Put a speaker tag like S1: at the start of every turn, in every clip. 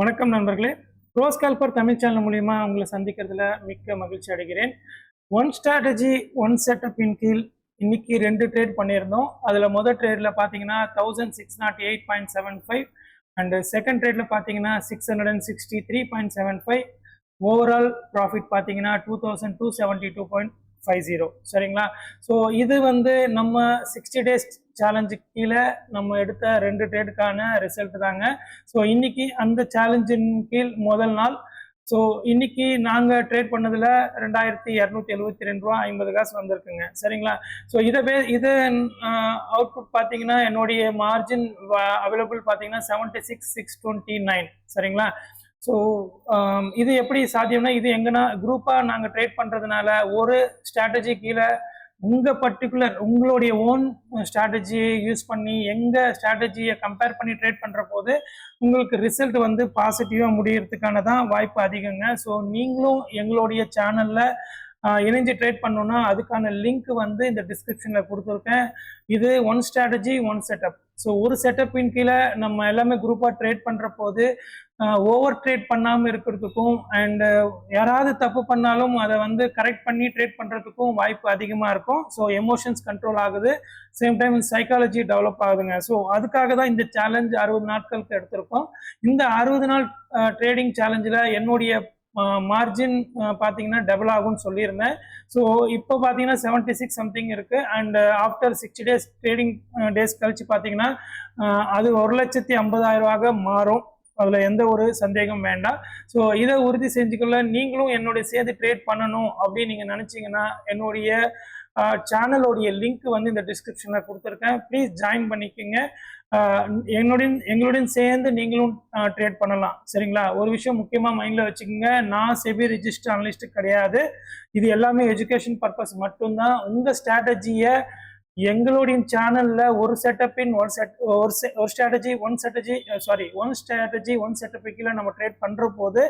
S1: வணக்கம் நண்பர்களே. Rose call for Tamil channel மூலியமா உங்களை சந்திக்கிறதுல மிக்க மகிழ்ச்சி அடைகிறேன். ஒன் ஸ்ட்ராட்டஜி ஒன் செட்டப்பின் கீழ் இன்னைக்கு ரெண்டு ட்ரேட் பண்ணியிருந்தோம். அதில் முதல் ட்ரேடில் பார்த்தீங்கன்னா thousand six naught eight point seven five and second ட்ரேடில் பார்த்தீங்கன்னா six hundred and sixty three point seven five overall profit பார்த்தீங்கன்னா two thousand two seventy two point five zero சரிங்களா? ஸோ இது வந்து நம்ம சிக்ஸ்டி டேஸ் சேலஞ்சுக்கு கீழே நம்ம எடுத்த ரெண்டு ட்ரேடுக்கான ரிசல்ட் தாங்க. ஸோ இன்னைக்கு அந்த சேலஞ்சின் கீழ் முதல் நாள். ஸோ இன்னைக்கு நாங்கள் ட்ரேட் பண்ணதில் ரெண்டாயிரத்தி இரநூத்தி எழுபத்தி ரெண்டு ரூபா ஐம்பது காசு வந்திருக்குங்க. சரிங்களா? ஸோ இதை பே இது அவுட்புட் பார்த்தீங்கன்னா என்னுடைய மார்ஜின் அவைலபிள் பார்த்தீங்கன்னா seventy six six twenty nine சரிங்களா? ஸோ um, இது எப்படி சாத்தியம்னா இது எங்கன்னா குரூப்பாக நாங்கள் ட்ரேட் பண்ணுறதுனால ஒரு ஸ்ட்ராட்டஜி கீழே உங்கள் பர்டிகுலர் உங்களுடைய ஓன் ஸ்ட்ராட்டஜியை யூஸ் பண்ணி எங்கள் ஸ்ட்ராட்டஜியை கம்பேர் பண்ணி ட்ரேட் பண்ணுற போது உங்களுக்கு ரிசல்ட் வந்து பாசிட்டிவாக முடியறதுக்கான தான் வாய்ப்பு அதிகங்க. ஸோ நீங்களும் எங்களுடைய சேனலில் இணைஞ்சு ட்ரேட் பண்ணோன்னா அதுக்கான லிங்க் வந்து இந்த டிஸ்கிரிப்ஷனில் கொடுத்துருக்கேன். இது one strategy one setup so ஒரு செட்டப்பின் கீழே நம்ம எல்லாமே குரூப்பாக ட்ரேட் பண்ணுற போது ஓவர் ட்ரேட் பண்ணாமல் இருக்கிறதுக்கும் அண்டு யாராவது தப்பு பண்ணாலும் அதை வந்து கரெக்ட் பண்ணி ட்ரேட் பண்ணுறதுக்கும் வாய்ப்பு அதிகமாக இருக்கும். ஸோ எமோஷன்ஸ் கண்ட்ரோல் ஆகுது. சேம் டைம் சைக்காலஜி டெவலப் ஆகுதுங்க. ஸோ அதுக்காக தான் இந்த சேலஞ்ச் அறுபது நாட்களுக்கு எடுத்திருக்கோம். இந்த அறுபது நாள் ட்ரேடிங் சேலஞ்சில் என்னுடைய மார்ஜின் பார்த்தீங்கன்னா டபுள் ஆகும்னு சொல்லியிருந்தேன். ஸோ இப்போ பார்த்தீங்கன்னா செவன்ட்டி சிக்ஸ் சம்திங் இருக்குது and after sixty days trading days கழிச்சு பார்த்தீங்கன்னா அது ஒரு லட்சத்தி ஐம்பதாயிரம் ரூபாக மாறும். அதில் எந்த ஒரு சந்தேகம் வேண்டாம். ஸோ இதை உறுதி செஞ்சுக்கொள்ள நீங்களும் என்னுடைய சேர்ந்து ட்ரேட் பண்ணணும் அப்படின்னு நீங்கள் நினச்சிங்கன்னா என்னுடைய சேனலோடைய லிங்க் வந்து இந்த டிஸ்கிரிப்ஷனில் கொடுத்துருக்கேன். ப்ளீஸ் ஜாயின் பண்ணிக்கோங்க. என்னுடைய எங்களுடன் சேர்ந்து நீங்களும் ட்ரேட் பண்ணலாம். சரிங்களா? ஒரு விஷயம் முக்கியமாக மைண்டில் வச்சுக்கோங்க. நான் செபி ரிஜிஸ்டர் அனலிஸ்ட் கிடையாது. இது எல்லாமே எஜுகேஷன் பர்பஸ் மட்டும்தான். உங்கள் ஸ்ட்ராட்டஜியை எங்களுடைய சேனல்ல ஒரு செட்டப்பின் ஒரு செட் ஒரு ஒரு strategy one strategy sorry one strategy one setup கீழே நம்ம ட்ரேட் பண்ற போது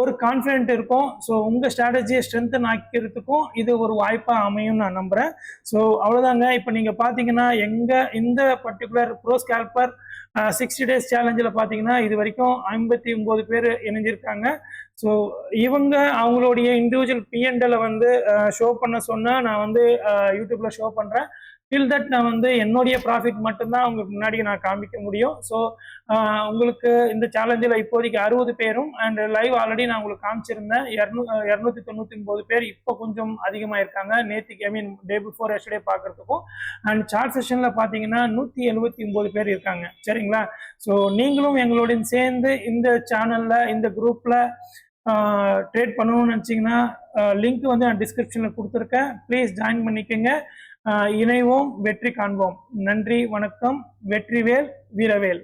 S1: ஒரு கான்ஃபிடென்ட் இருக்கும். ஸோ உங்கள் ஸ்ட்ராட்டஜியை ஸ்ட்ரென்த்தன் ஆக்கிறதுக்கும் இது ஒரு வாய்ப்பாக அமையும் நான் நம்புகிறேன் ஸோ அவ்வளோதாங்க இப்போ நீங்கள் பார்த்தீங்கன்னா எங்கள் இந்த particular pro scalper sixty days சேலஞ்சில் பார்த்தீங்கன்னா இது வரைக்கும் ஐம்பத்தி ஒம்பது பேர் இணைஞ்சிருக்காங்க. ஸோ இவங்க அவங்களுடைய இண்டிவிஜுவல் பிஎன்டலை வந்து ஷோ பண்ண சொன்னால் நான் வந்து யூடியூப்பில் ஷோ பண்ணுறேன் டில் தட் நான் வந்து என்னுடைய ப்ராஃபிட் மட்டும்தான் உங்களுக்கு முன்னாடி நான் காமிக்க முடியும். ஸோ உங்களுக்கு இந்த சேலஞ்சில் இப்போதைக்கு அறுபது பேரும் அண்ட் லைவ் ஆல்ரெடி நான் உங்களுக்கு காமிச்சிருந்தேன். இரநூ இரநூத்தி தொண்ணூற்றி ஒன்பது பேர் இப்போ கொஞ்சம் அதிகமாக இருக்காங்க நேற்றுக்கு I mean day before yesterday பார்க்குறதுக்கும் அண்ட் சார்ட் செஷனில் பார்த்தீங்கன்னா நூற்றி எழுபத்தி ஒம்பது பேர் இருக்காங்க. சரிங்களா? ஸோ நீங்களும் எங்களுடன் சேர்ந்து இந்த சேனலில் இந்த குரூப்பில் ட்ரேட் பண்ணணும்னு நினச்சிங்கன்னா லிங்க் வந்து நான் டிஸ்கிரிப்ஷனில் கொடுத்துருக்கேன். ப்ளீஸ் ஜாயின் பண்ணிக்கோங்க. இணைவோம் வெற்றி காண்போம். நன்றி வணக்கம். வெற்றிவேல் வீரவேல்.